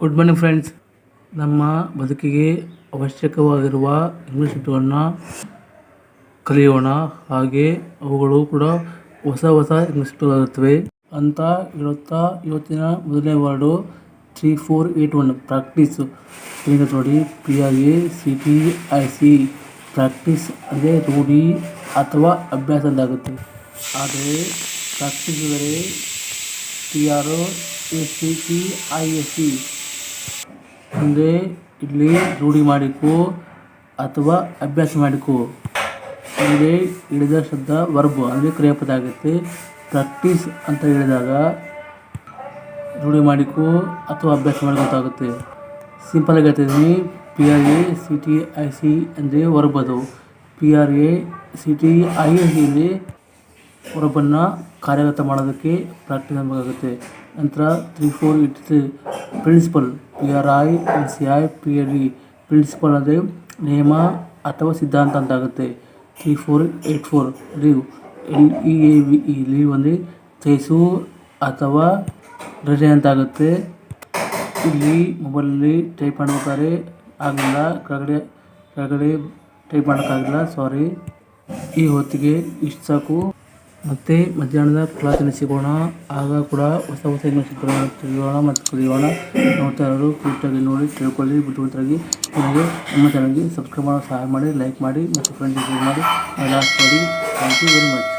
Good morning friends ನಮ್ಮ ಬದುಕಿಗೆ ಅವಶ್ಯಕವಾಗಿರುವ English ಶಬ್ದಗಳನ್ನ ಕಲಿಯೋಣ. ಹಾಗೆ ಅವುಗಳು ಕೂಡ ಹೊಸ ಹೊಸ ಇಂಗ್ಲೀಷ್ ಶಬ್ದಗಳಾಗುತ್ತವೆ ಅಂತ ಹೇಳುತ್ತಾ ಇವತ್ತಿನ ಮೊದಲನೇ word three four eight one practice. ಈಗ ನೋಡಿ P R A C T I C practice ಅಂದರೆ ರೂಢಿ ಅಥವಾ ಅಭ್ಯಾಸ ಅಂತಾಗುತ್ತೆ ಆದರೆ ಪ್ರಾಕ್ಟೀಸ್ ಅಂದರೆ P R A C T I S C ಅಂದರೆ ಇಲ್ಲಿ ರೂಢಿ ಮಾಡಿಕೊ ಅಥವಾ ಅಭ್ಯಾಸ ಮಾಡಿಕೊ. ಮುಂದೆ ಹಿಡಿದ ಶಬ್ದ ವರ್ಬ್ ಅಂದರೆ ಕ್ರಿಯಾಪದ ಆಗುತ್ತೆ. ಪ್ರಾಕ್ಟೀಸ್ ಅಂತ ಹೇಳಿದಾಗ ರೂಢಿ ಮಾಡಿಕೊ ಅಥವಾ ಅಭ್ಯಾಸ ಮಾಡ್ಕೊತಾಗುತ್ತೆ ಸಿಂಪಲ್ ಆಗಿ ಹೇಳ್ತಿದ್ದೀನಿ P R A C T I C ಅಂದರೆ ವರ್ಬ್ ಅದು. P R A C T I C ಅಂದರೆ ವರ್ಬನ್ನು ಕಾರ್ಯಗತ ಮಾಡೋದಕ್ಕೆ ಪ್ರಾಕ್ಟೀಸ್ ಮಾಡಬೇಕಾಗುತ್ತೆ. ನಂತರ three four it principle P R I N C I P L E principle ಅಂದರೆ ನಿಯಮ ಅಥವಾ ಸಿದ್ಧಾಂತ ಅಂತ ಆಗುತ್ತೆ three four eight four, leave. L E A V E, leave ಅಂದರೆ ಚೈಸು ಅಥವಾ ರಜೆ ಅಂತ ಆಗುತ್ತೆ ಇಲ್ಲಿ ಮೊಬೈಲಲ್ಲಿ ಟೈಪ್ ಮಾಡ್ಬೇಕಾದ್ರೆ ಆಗಿಲ್ಲ, ಕೆಳಗಡೆ ಕೆಳಗಡೆ ಟೈಪ್ ಮಾಡೋಕ್ಕಾಗಿಲ್ಲ ಸಾರಿ. ಈ ಹೊತ್ತಿಗೆ ಇಷ್ಟು ಸಾಕು. ಮತ್ತೆ ಮಧ್ಯಾಹ್ನದ ಕ್ಲಾಸಿನ ಸಿಗೋಣ. ಆಗ ಕೂಡ ಹೊಸ ಹೊಸ ಇಂಗ್ಲೀಷ್ ತಿಳಿಯೋಣ ಮತ್ತು ಕಲಿಯೋಣ. ನೋಡ್ತಾ ಇರೋರು ಕ್ವಿಟ್ಟಾಗಿ ನೋಡಿ, ತಿಳ್ಕೊಳ್ಳಿ, ಬುದ್ಧಿವಂತರಾಗಿ. ನನಗೆ ನಮ್ಮ ಚಾನಲ್ಗೆ ಸಬ್ಸ್ಕ್ರೈಬ್ ಮಾಡೋ ಸಹಾಯ ಮಾಡಿ ಲೈಕ್ ಮಾಡಿ ಮತ್ತು ಫ್ರೆಂಡ್ಸ್ ಮಾಡಿ. ಲಾಸ್ಟ್ ಮಾಡಿ ಥ್ಯಾಂಕ್ ಯು ವೆರಿ ಮಚ್